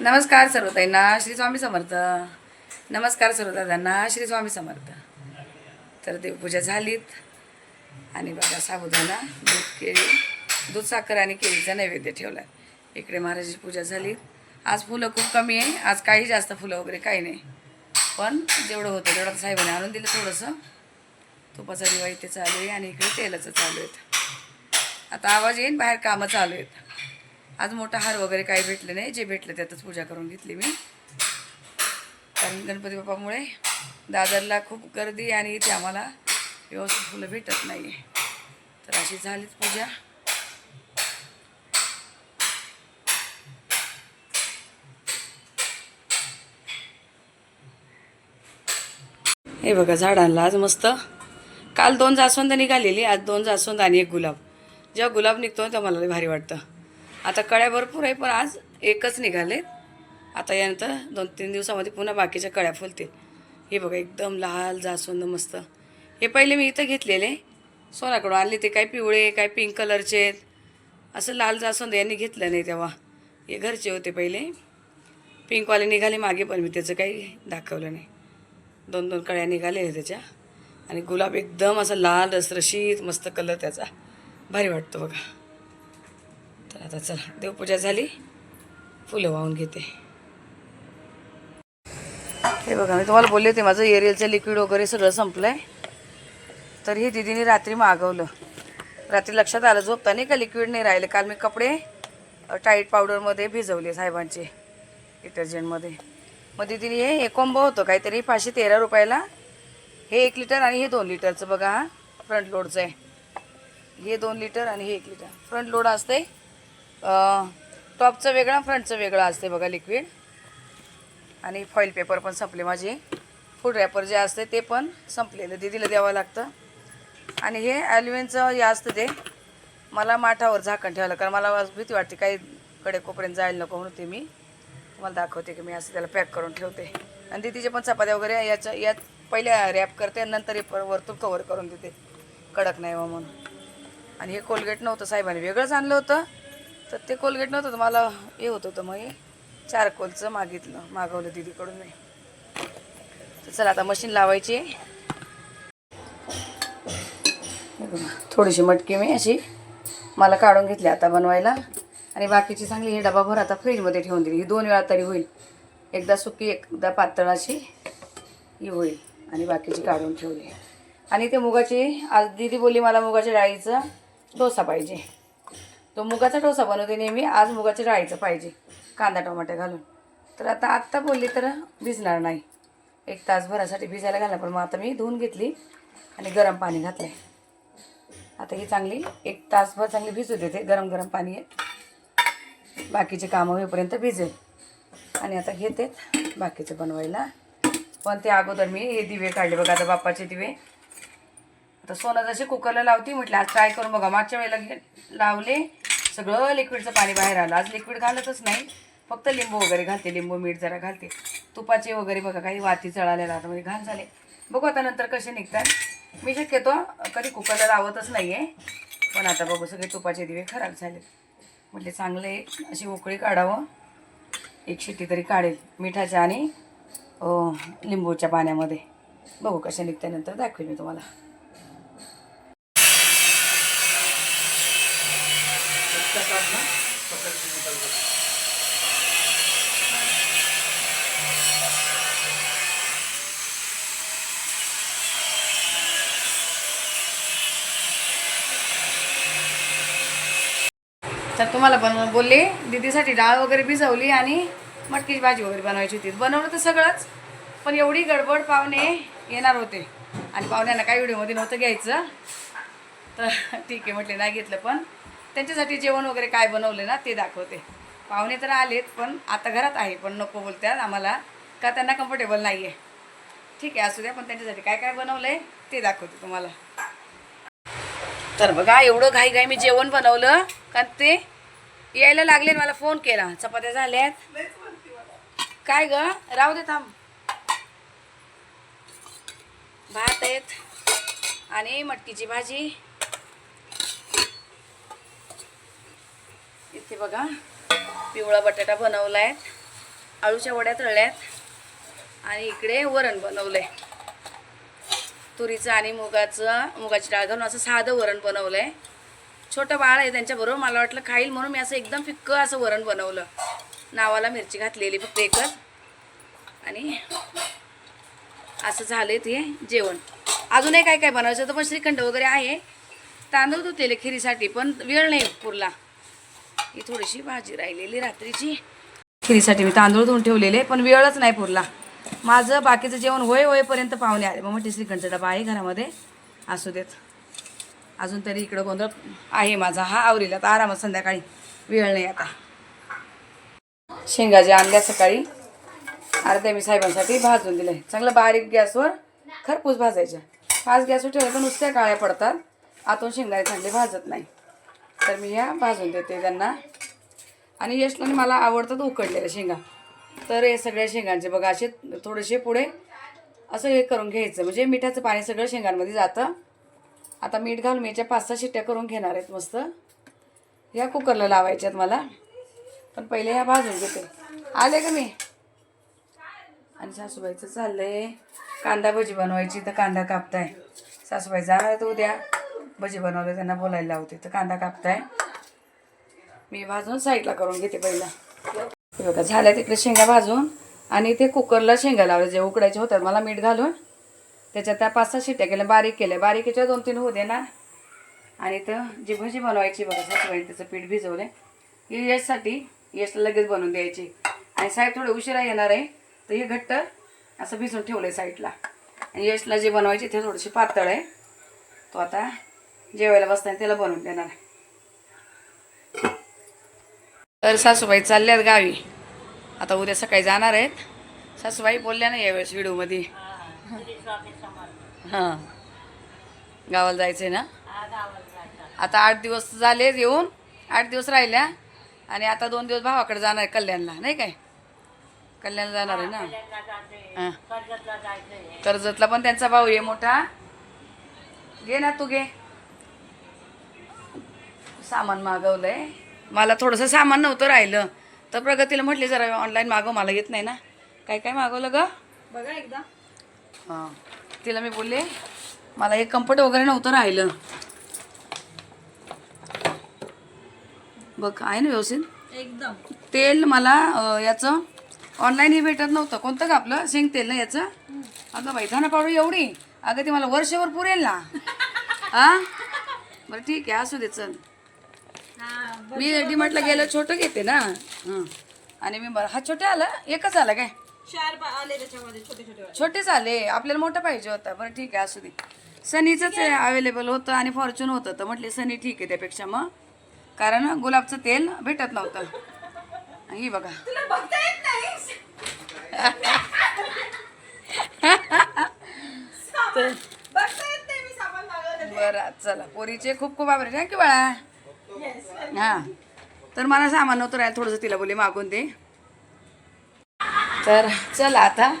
नमस्कार सर्वताईंना श्री स्वामी समर्थ. नमस्कार सर्वदादांना श्री स्वामी समर्थ. तर देवपूजा झालीत. आणि बघा साबुदाणा दूध केळी दूध साखर आणि केळीचा नैवेद्य ठेवला इकडे महाराजाची पूजा झाली. आज फुलं खूप कमी आहे. आज काही जास्त फुलं वगैरे काही नाही. पण जेवढं होतं तेवढं साहेबाने आणून दिलं थोडंसं. तुपाचा दिवा इथे चालू आहे आणि इकडे तेलाचं चालू आहेत आता आवाज येईन बाहेर कामं चालू आहेत. आज मोठा हार वगैरे काही भेटलं नाही. जे भेटलं त्यातच पूजा करून घेतली मी. कारण गणपती बाप्पामुळे दादरला खूप गर्दी आणि इथे आम्हाला व्यवस्थित फुलं भेटत नाही आहे तर अशी झालीच पूजा. हे बघा झाडांना आज मस्त. काल दोन जास्वंद निघालेली आज दोन जास्वंद आणि एक गुलाब. जेव्हा गुलाब निघतो तेव्हा मला भारी वाटतं. आता कळ्या भरपूर आहे पण आज एकच निघालेत आता यानंतर दोन तीन दिवसामध्ये पुन्हा बाकीच्या कळ्या फुलतील. हे बघा एकदम लाल जास्वंद मस्त. हे पहिले मी इथं घेतलेले. सोनाकडून आणले ते काय पिवळे काय पिंक कलरचे आहेत असं लाल जास्वंद यांनी घेतलं नाही तेव्हा. हे घरचे होते पहिले. पिंकवाले निघाले मागे पण मी त्याचं काही दाखवलं नाही. दोन दोन कळ्या निघाले त्याच्या. आणि गुलाब एकदम असा लाल रसरशीत मस्त कलर त्याचा. भारी वाटतो बघा. तर आता चला. देवपूजा झाली. फुलं वाहून घेते. हे बघा मी तुम्हाला बोलले होते माझं एरियलचं लिक्विड वगैरे सगळं संपलं आहे तर हे दिदीने रात्री मागवलं. रात्री लक्षात आलं झोपता नाही का लिक्विड नाही राहिले. काल मी कपडे टाईट पावडरमध्ये भिजवले साहेबांचे डिटर्जंटमध्ये. मग दिदीने हे हे कोंबो होतं काहीतरी पाचशे तेरा रुपयाला. हे एक लिटर आणि हे दोन लिटरचं बघा हा फ्रंट लोडचं आहे. हे दोन लिटर आणि हे एक लिटर. फ्रंट लोड असते आहे टॉपचं वेगळं फ्रंटचं वेगळं असते बघा लिक्विड. आणि फॉईल पेपर पण संपले माझे. फूड रॅपर जे असते ते पण संपलेलं. दिदीला द्यावं लागतं. आणि हे ॲल्युमिनचं हे असतं ते. मला माठावर झाकण ठेवलं कारण मला भीती वाटते काही कडे कोपर्यंत जायला नको म्हणून ते मी तुम्हाला दाखवते की मी असं त्याला पॅक करून ठेवते. आणि दिदीचे पण चपात्या वगैरे याच्या यात पहिल्या रॅप करते आणि नंतर हे वरतून कवर करून देते. कडक नाही हो म्हणून. आणि हे कोलगेट नव्हतं साहेबांनी. वेगळंच आणलं होतं. तर ते कोलगेट नव्हतं तर मला हे होत होतं मग हे चारकोलचं मागितलं मागवलं दिदीकडून मी. तर चला आता मशीन लावायची. थोडीशी मटकी मी अशी मला काढून घेतली आता बनवायला. आणि बाकीची चांगली हे डबाभर आता फ्रीजमध्ये ठेवून दिली. ही दोन वेळा तरी होईल. एकदा सुकी एकदा पातळ अशी ही होईल. आणि बाकीची काढून ठेवली. आणि ते मुगाची आज दीदी बोलली मला मुगाच्या डाळीचा डोसा पाहिजे. तो मुगाचा डोसा बनवते नेहमी. आज मुगाच्या डाळीचं पाहिजे कांदा टोमॅटो घालून. तर आता आत्ता बोलली तर भिजणार नाही. एक तासभरासाठी भिजायला घालणार पण मग आता मी धुवून घेतली आणि गरम पाणी घातलं आहे आता ही चांगली एक तासभर चांगली भिजू देते गरम गरम पाणी आहे. बाकीचे कामं होईपर्यंत भिजेल. आणि आता घेते बाकीचं बनवायला. पण ते अगोदर मी हे दिवे काढले बघा आता बाप्पाचे दिवे. आता सोनं जसे कुकरला लावते म्हटलं आज ट्राय करून बघा. मागच्या वेळेला घे लावले सगळं लिक्विडचं पाणी बाहेर आलं. आज लिक्विड घालतच नाही. फक्त लिंबू वगैरे घालते. लिंबू मीठ जरा घालते. तुपाचे वगैरे बघा काही वाती चळालेला आता म्हणजे घाण झाले. बघू आता नंतर कसे निघतात. मी शक्यतो कधी कुकरला लावतच नाही आहे पण आता बघू सगळे तुपाचे दिवे खराब झाले. म्हटले चांगले अशी उकळी काढावं. एक शिट्टी तरी काढेल. मिठाच्या आणि लिंबूच्या पाण्यामध्ये. बघू कशा निघत्यानंतर दाखवेल मी तुम्हाला. तर तुम्हाला पण बोलले दीदीसाठी डाळ वगैरे भिजवली आणि मटकीची भाजी वगैरे बनवायची होती. बनवलं तर सगळंच पण एवढी गडबड पाहुणे येणार होते. आणि पाहुण्यांना काही व्हिडिओमध्ये नव्हतं घ्यायचं. तर ठीक आहे म्हटले नाही घेतलं पण. त्यांच्यासाठी जेवण वगैरे काय बनवलं ना ते दाखवते. पाहुणे तर आलेत पण आता घरात आहे पण नको बोलतात आम्हाला का त्यांना कम्फर्टेबल नाही आहे ठीक आहे असू द्या पण त्यांच्यासाठी काय काय बनवलं आहे ते दाखवते तुम्हाला. तर बघा एवढं घाई घाई मी जेवण बनवलं कारण ते यायला लागले मला फोन केला. चपात्या झाल्यात. काय ग? राहू दे थांब. भात आहेत आणि मटकीची भाजी. इथे बघा पिवळा बटाटा बनवला आहे आळूच्या वड्या तळल्यात. आणि इकडे वरण बनवलंय. तुरीचं आणि मुगाचं मुगाची डाळ घालून असं साधं वरण बनवलंय. छोटं बाळ आहे त्यांच्याबरोबर. मला वाटलं खाईल म्हणून मी असं एकदम फिक्कं असं वरण बनवलं. नावाला मिरची घातलेली फक्त एकच आणि असं झालं ते जेवण. अजूनही काय काय बनवायचं होतं? पण श्रीखंड वगैरे आहे. तांदूळ धुतलेले खिरीसाठी पण वेळ नाही पुरला. ही थोडीशी भाजी राहिलेली रात्रीची. खिरीसाठी मी तांदूळ धुवून ठेवलेले पण वेळच नाही पुरला. माझं बाकीचं जेवण होय होईपर्यंत पाहुणे आले. मग म्हटले श्रीखंडचा डबा आहे घरामध्ये. असू देत. अजून तरी इकडं गोंधळ आहे माझा. हा आवरीला तर आरामात संध्याकाळी वेळ नाही आता. शेंगाजी आणल्या सकाळी अर्ध्या मी साहेबांसाठी भाजून दिले चांगलं बारीक गॅसवर खरपूस भाजायच्या. पाच गॅसवर ठेवलं तर नुसत्या काळ्या पडतात. आतून शेंगाळे चांगले भाजत नाही. तर मी ह्या भाजून देते त्यांना. आणि यशला मला आवडतात उकडलेल्या शेंगा. तर हे सगळ्या शेंगांचे बघा असे थोडेसे पुढे असं हे करून घ्यायचं. म्हणजे मिठाचं पाणी सगळं शेंगांमध्ये जातं. आता मीठ घालून मी याच्या पाच सहा शिट्ट्या करून घेणार आहेत मस्त. या कुकरला लावायच्यात मला. पण पहिले ह्या भाजून घेते. आले का मी? आणि सासूबाईचं चाललंय. कांदा भजी बनवायची तर कांदा कापताय. सासूबाई जाणार तू उद्या. भजी बनवले त्यांना बोलायला लावते. तर कांदा कापताय. मी भाजून साईडला करून घेते पहिला. बघा झाल्या तिकडे शेंगा भाजून. आणि ते कुकरला शेंगा लावल्या जे उकडायचे होतात. मला मीठ घालून. त्याच्या त्या पाच सहा शिट्या केल्या बारीक केल्या. बारीकीच्या दोन तीन होऊ दे ना. आणि तर जी भजी बनवायची बघा सासूबाई त्याचं पीठ भिजवलं ही यशसाठी यशला लगेच बनवून द्यायची. आणि साईड थोडं उशिरा येणार आहे तर हे घट्ट असं भिजून ठेवलं आहे साईडला. आणि यशला जे बनवायचे ते थोडीशी पातळ आहे. तो आता जेवायला बसताना त्याला बनवून देणार आहे. तर सासूबाई चालल्यात गावी. आता उद्या सकाळी जाणार आहेत. सासूबाई बोलल्या ना यावेळेस व्हिडिओमध्ये. हां. गावाला जायचं आहे ना? आता आठ दिवस झाले येऊन आठ दिवस राहिल्या आणि आता दोन दिवस भावाकडे जाणार आहे कल्याणला नाही काय? कल्याणला जाणार आहे ना? हां कर्जतला पण त्यांचा भाऊ आहे मोठा. घे ना तू घे. सामान मागवलंय. मला थोडंसं सामान नव्हतं राहिलं. तर प्रगतीला म्हटले जरा ऑनलाईन मागव मला येत नाही ना. काय काय मागवलं ग? बघा एकदा. हां. तिला मी बोलले मला एक कम्फर्ट वगैरे नव्हतं राहिलं. बघ आहे ना व्यवस्थित? एकदम. तेल मला याचं ऑनलाईन हे भेटत नव्हतं. कोणतं का आपलं? शेंग तेल ना याचं? अगं बाई धाना पावडर एवढी. अगं ती मला वर्षभर पुरेल ना. हा बरं ठीक आहे असू दे चल. हा मी डीमार्टला गेलं छोटं घेते ना. हं. आणि मी बरं हा छोटे आला एकच आला काय? चार आले त्याच्यामध्ये छोटे छोटे. छोटेच आले. आपल्याला मोठं पाहिजे होता. बरं ठीक आहे असू दे. सनीचंच अवेलेबल होतं आणि फॉर्च्यून होतं. तर म्हटले सनी ठीक आहे त्यापेक्षा मग. कारण गुलाबचं तेल भेटत नव्हतं. ही बघा. बरं चला. पोरीचे खूप खूप आभार. थँक्यू बाळा. हां. तर मला सामान नव्हतं राहिलं. थोडंसं तिला बोलले मागून दे. तर चला आता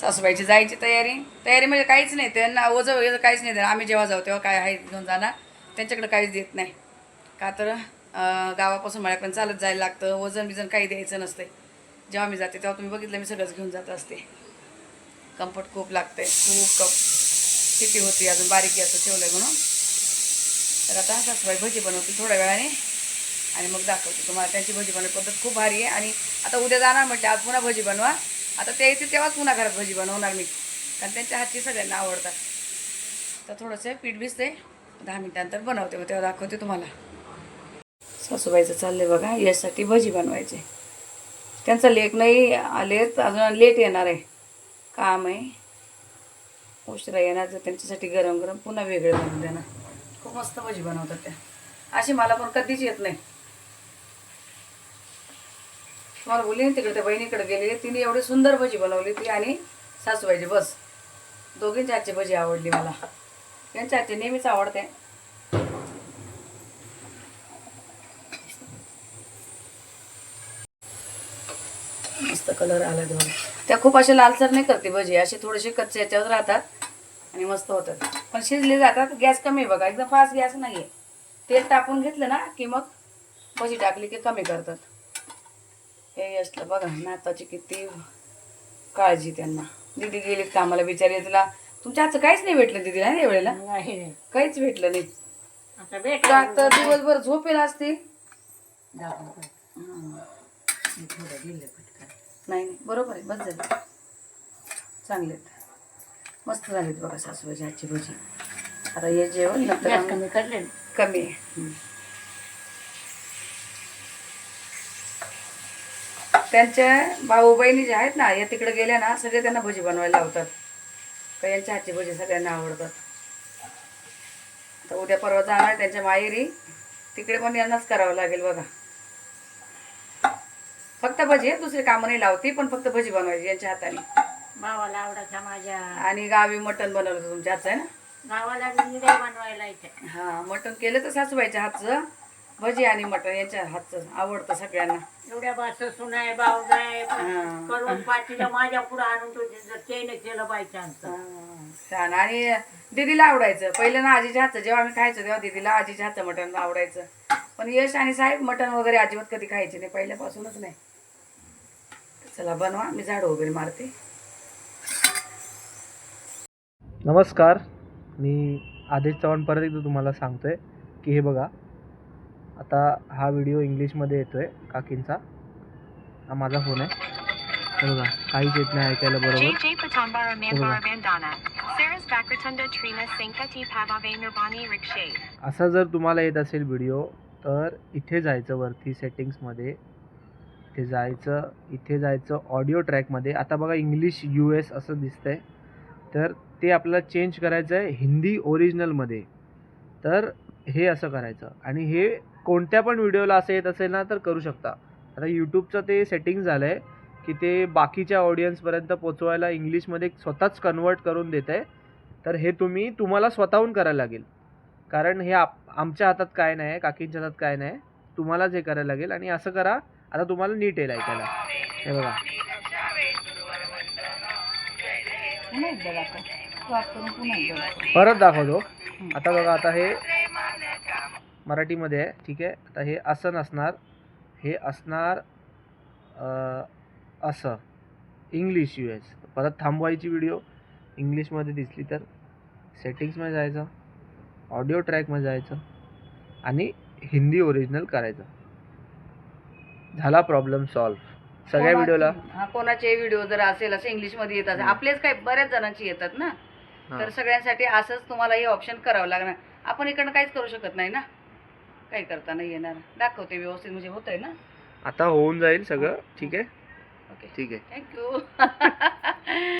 सासूबाईची जायची तयारी. तयारी म्हणजे काहीच नाही. त्यांना ओझं वगैरे काहीच नाही देणार. आम्ही जेव्हा जाऊ तेव्हा काय आहे घेऊन जाणार. त्यांच्याकडे काहीच देत नाही. का तर गावापासून मळ्यापर्यंत चालत जायला लागतं. वजन बिजन काही द्यायचं नसते जेव्हा मी जाते तेव्हा तुम्ही बघितलं मी सगळंच घेऊन जात असते. कम्फर्ट खूप लागते खूप कप किती होती अजून बारीक असं ठेवलं आहे म्हणून. तर आता सासूबाई भजी बनवते थोड्या वेळाने. आणि मग दाखवते तुम्हाला. त्यांची भजी बनवली पद्धत खूप भारी आहे. आणि आता उद्या जाणार म्हटलं आज पुन्हा भजी बनवा. आता ते येते तेव्हाच पुन्हा घरात भजी बनवणार मी. कारण त्यांच्या हातची सगळ्यांना आवडतात. तर थोडंसं पीठ भिजते. दहा मिनिटांतर बनवते. मग तेव्हा दाखवते तुम्हाला. सासूबाईचं चाललंय बघा. यासाठी भजी बनवायचे. त्यांचा लेख नाही आलेत. अजून लेट येणार आहे. काम आहे. उशिरा येणार. तर त्यांच्यासाठी गरम गरम पुन्हा वेगळे बनवून देणार. खूप मस्त भजी बनवतात त्या. अशी मला पण कधीच येत नाही. तुम्हाला बोलली ना तिकडे त्या बहिणीकडे गेलेली तिने एवढी सुंदर भजी बनवली ती आणि सासूबाईची बस. दोघींच्या आजची भजी आवडली मला. यांच्या आजची नेहमीच आवडते. मस्त कलर आला दोन त्या खूप असे लालसर नाही करते भजी असे थोडेसे कच्चे याच्यावर राहतात आणि मस्त होतात. पण शिजले जातात गॅस कमी बघा. एकदम फास्ट गॅस नाही आहे तेल टाकून घेतलं ना की मग भजी टाकली की कमी करतात. हे असलं बघा नाताची किती काळजी त्यांना. दिदी गेलीत कामाला बिचारी? तिला तुमच्या हातचं काहीच नाही भेटलं दिदीला नाही वेळेला? नाही. काहीच भेटलं नाही. आता भेट का तर दिवसभर झोपेल असते. नाही नाही. बरोबर आहे. बस झालं. चांगलेत मस्त झालीत बघा सासूबाईची आजची भजी. आता हे जेवण कमी. कमी आहे. त्यांच्या भाऊ बहिणी जे आहेत ना या तिकडे गेल्या ना सगळे त्यांना भजी बनवायला लावतात. का यांच्या हातची भजी सगळ्यांना आवडतात. आता उद्या परवा जाणार त्यांच्या माहेरी. तिकडे पण यांनाच करावं लागेल बघा. फक्त भजी दुसरी कामं नाही लावती पण फक्त भजी बनवायची यांच्या हाताने. भावाला आवडायचा माझ्या. आणि गावी मटण बनवलं तुमच्या हातचं आहे ना? गावाला बनवायला येते हा मटण केलं तर सासूबाईच्या हातचं. भजी आणि मटण यांच्या हातचं आवडतं सगळ्यांना. एवढ्या बास सुनाय हा. करून पाठीला माझ्या पुढे आणून तो त्याने केलं पाहिजे हा, छान. आणि दीदीला आवडायचं. पहिलं ना आजीच्या हातचं जेव्हा आम्ही खायचो तेव्हा दीदीला आजीच्या हातचं मटण आवडायचं. पण यश आणि साहेब मटण वगैरे अजिबात कधी खायचे नाही पहिल्यापासूनच नाही. चला बनवा मी झाड वगैरे मारते. नमस्कार. मी आदेश चव्हाण परत एकदा तुम्हाला सांगतोय की हे बघा आता हा व्हिडिओ इंग्लिशमध्ये येतोय काकींचा. हा माझा फोन आहे. बघा काहीच येत नाही ऐकायला बरोबर. असा जर तुम्हाला येत असेल व्हिडिओ तर इथे जायचं वरती सेटिंग्समध्ये इथे जायचं इथे जायचं ऑडिओ ट्रॅकमध्ये आता बघा इंग्लिश यू एस असं दिसतंय. तर ते आपल्याला चेंज करायचं आहे हिंदी ओरिजिनलमध्ये तर हे असं करायचं. आणि हे कोणत्या पण व्हिडिओला असं येत असेल ना तर करू शकता. आता यूट्यूबचं ते सेटिंग झालं आहे की ते बाकीच्या ऑडियन्सपर्यंत पोचवायला इंग्लिशमध्ये स्वतःच कन्वर्ट करून देत आहे तर हे तुम्ही तुम्हाला स्वतःहून करायला लागेल. कारण हे आप आमच्या हातात काय नाही काकींच्या हातात काय नाही. तुम्हालाच हे करायला लागेल आणि असं करा आता तुम्हाला नीट येईल ऐकायला. हे बघा. परत दाखवतो. आता बघा आता हे मराठीमध्ये आहे. ठीक आहे? आता हे असं नसणार. हे असणार असं. इंग्लिश यू एस परत थांबवायची व्हिडिओ इंग्लिशमध्ये दिसली तर सेटिंग्समध्ये जायचं ऑडिओ ट्रॅकमध्ये जायचं आणि हिंदी ओरिजिनल करायचं. झाला प्रॉब्लेम सॉल्व सगळ्या व्हिडिओला हा कोणाचे व्हिडिओ जर असेल असं इंग्लिशमध्ये येत असेल. आपलेच काय बऱ्याच जणांची येतात ना? तर सगळ्यांसाठी असंच तुम्हाला हे ऑप्शन करावं लागणार. आपण इकडनं काहीच करू शकत नाही ना? काही करता नाही येणार. दाखवते व्यवस्थित म्हणजे होतंय ना? आता होऊन जाईल सगळं. हो. ठीक आहे? ओके. ठीक आहे. थँक्यू